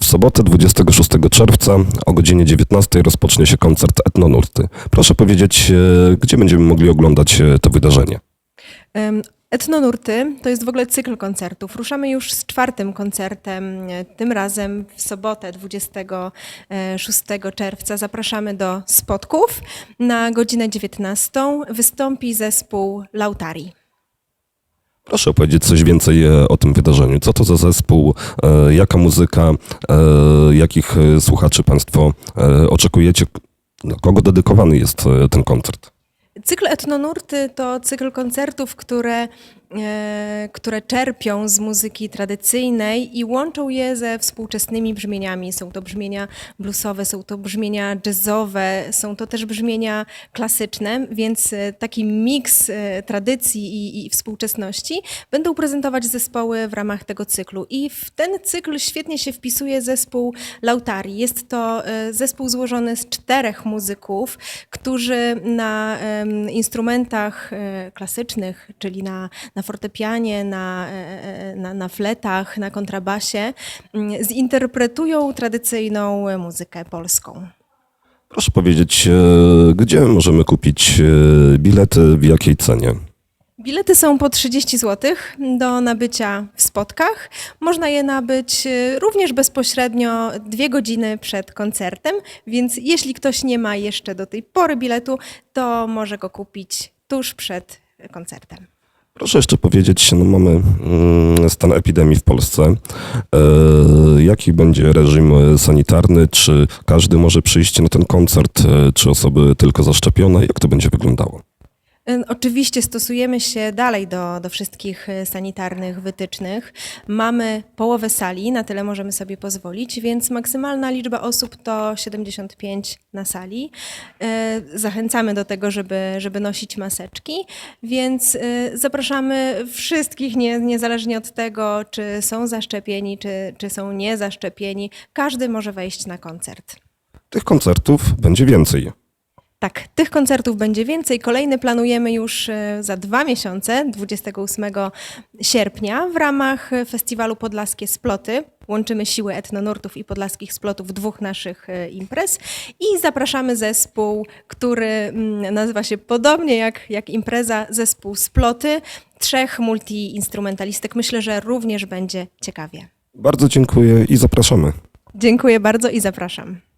W sobotę 26 czerwca o godzinie 19 rozpocznie się koncert Etnonurty. Proszę powiedzieć, e, gdzie będziemy mogli oglądać e, to wydarzenie? Em, Etnonurty to jest w ogóle cykl koncertów. Ruszamy już z czwartym koncertem, e, tym razem w sobotę 26 czerwca. Zapraszamy do spotków. Na godzinę 19 wystąpi zespół Lautari. Proszę opowiedzieć coś więcej e, o tym wydarzeniu. Co to za zespół, e, jaka muzyka, e, jakich słuchaczy Państwo oczekujecie? No, Kogo dedykowany jest ten koncert? Cykl Etnonurty to cykl koncertów, które, które czerpią z muzyki tradycyjnej i łączą je ze współczesnymi brzmieniami. Są to brzmienia bluesowe, są to brzmienia jazzowe, są to też brzmienia klasyczne, więc e, taki miks e, tradycji i, i współczesności będą prezentować zespoły w ramach tego cyklu. I w ten cykl świetnie się wpisuje zespół Lautari. Jest to e, zespół złożony z czterech muzyków, którzy na instrumentach e, klasycznych, czyli na, na fortepianie, na, e, e, na, na fletach, na kontrabasie, mm, zinterpretują tradycyjną muzykę polską. Proszę powiedzieć, e, gdzie możemy kupić bilety, w jakiej cenie? Bilety są po 30 zł do nabycia w spotkach. Można je nabyć również bezpośrednio dwie godziny przed koncertem, więc jeśli ktoś nie ma jeszcze do tej pory biletu, to może go kupić tuż przed koncertem. Proszę jeszcze powiedzieć, no mamy mm, stan epidemii w Polsce. E, jaki będzie reżim sanitarny? Czy każdy może przyjść na ten koncert? E, Czy osoby tylko zaszczepione? Jak to będzie wyglądało? Oczywiście stosujemy się dalej do, do wszystkich y, sanitarnych wytycznych. Mamy połowę sali, na tyle możemy sobie pozwolić, więc maksymalna liczba osób to 75 na sali. Y, Zachęcamy do tego, żeby, żeby nosić maseczki, więc y, zapraszamy wszystkich, nie, niezależnie od tego, czy są zaszczepieni, czy, czy są niezaszczepieni. Każdy może wejść na koncert. Tych koncertów będzie więcej. Tak, tych koncertów będzie więcej. Kolejny planujemy już e, za dwa miesiące, 28 sierpnia, w ramach festiwalu Podlaskie Sploty. Łączymy siły etnonurtów i podlaskich splotów dwóch naszych e, imprez i zapraszamy zespół, który mm, nazywa się podobnie jak, jak impreza, zespół Sploty, trzech multiinstrumentalistek. Myślę, że również będzie ciekawie. Bardzo dziękuję i zapraszamy. Dziękuję bardzo i zapraszam.